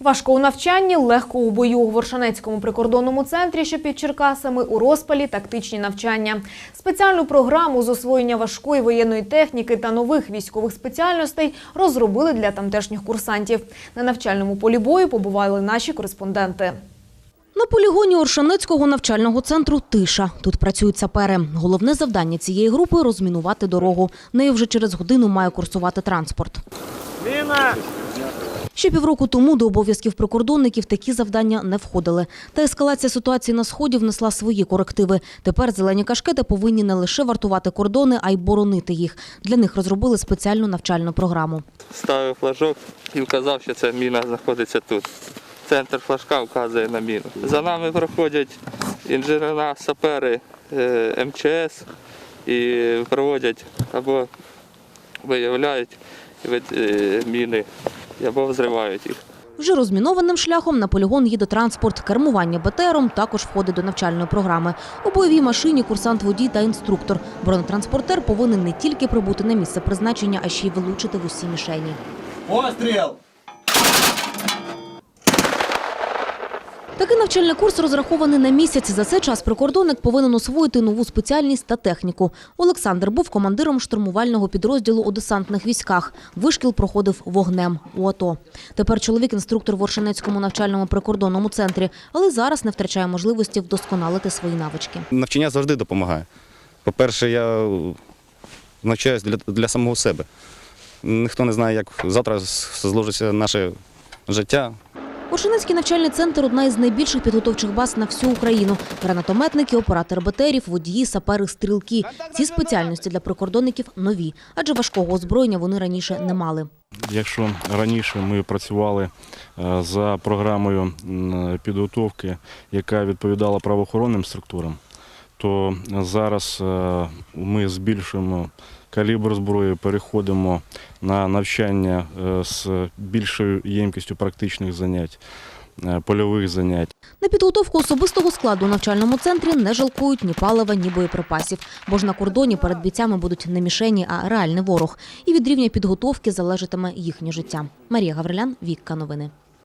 Важко у навчанні, легко у бою у Воршанецькому прикордонному центрі, що під Черкасами, у розпалі тактичні навчання. Спеціальну програму з освоєння важкої воєнної техніки та нових військових спеціальностей розробили для тамтешніх курсантів. На навчальному полі бою побували наші кореспонденти. На полігоні Оршанецького навчального центру тиша. Тут працюють сапери. Головне завдання цієї групи розмінувати дорогу. Нею вже через годину має курсувати транспорт. Ще півроку тому до обов'язків прикордонників такі завдання не входили. Та ескалація ситуації на сході внесла свої корективи. Тепер зелені кашкети повинні не лише вартувати кордони, а й боронити їх. Для них розробили спеціальну навчальну програму. ставив флажок і вказав, що ця міна знаходиться тут. Центр флажка вказує на міну. За нами проходять інженера, сапери е, МЧС і проводять або виявляють е, міни, або взривають їх. Вже розмінованим шляхом на полігон їде транспорт. Кермування БТРом також входить до навчальної програми. У бойовій машині курсант водій та інструктор. Бронетранспортер повинен не тільки прибути на місце призначення, а ще й вилучити в усі мішені. Постріл! Такий навчальний курс розрахований на місяць. За цей час прикордонник повинен освоїти нову спеціальність та техніку. Олександр був командиром штурмувального підрозділу у десантних військах. Вишкіл проходив вогнем у АТО. Тепер чоловік інструктор в Оршанецькому навчальному прикордонному центрі, але зараз не втрачає можливості вдосконалити свої навички. Навчання завжди допомагає. По-перше, я навчаюся для, для самого себе. Ніхто не знає, як завтра зложиться наше життя. Оршанецький навчальний центр одна із найбільших підготовчих баз на всю Україну. Гранатометники, оператори БТРів, водії, сапери, стрілки. Ці спеціальності для прикордонників нові, адже важкого озброєння вони раніше не мали. Якщо раніше ми працювали е, за програмою підготовки, яка відповідала правоохоронним структурам, то зараз е, ми збільшуємо калібр зброї, переходимо на навчання е, з більшою ємкістю практичних занять, е, польових занять. На підготовку особистого складу у навчальному центрі не жалкують ні палива, ні боєприпасів. Бо ж на кордоні перед бійцями будуть не мішені, а реальний ворог. І від рівня підготовки залежатиме їхнє життя. Марія Гаврилян, Вікка Новини.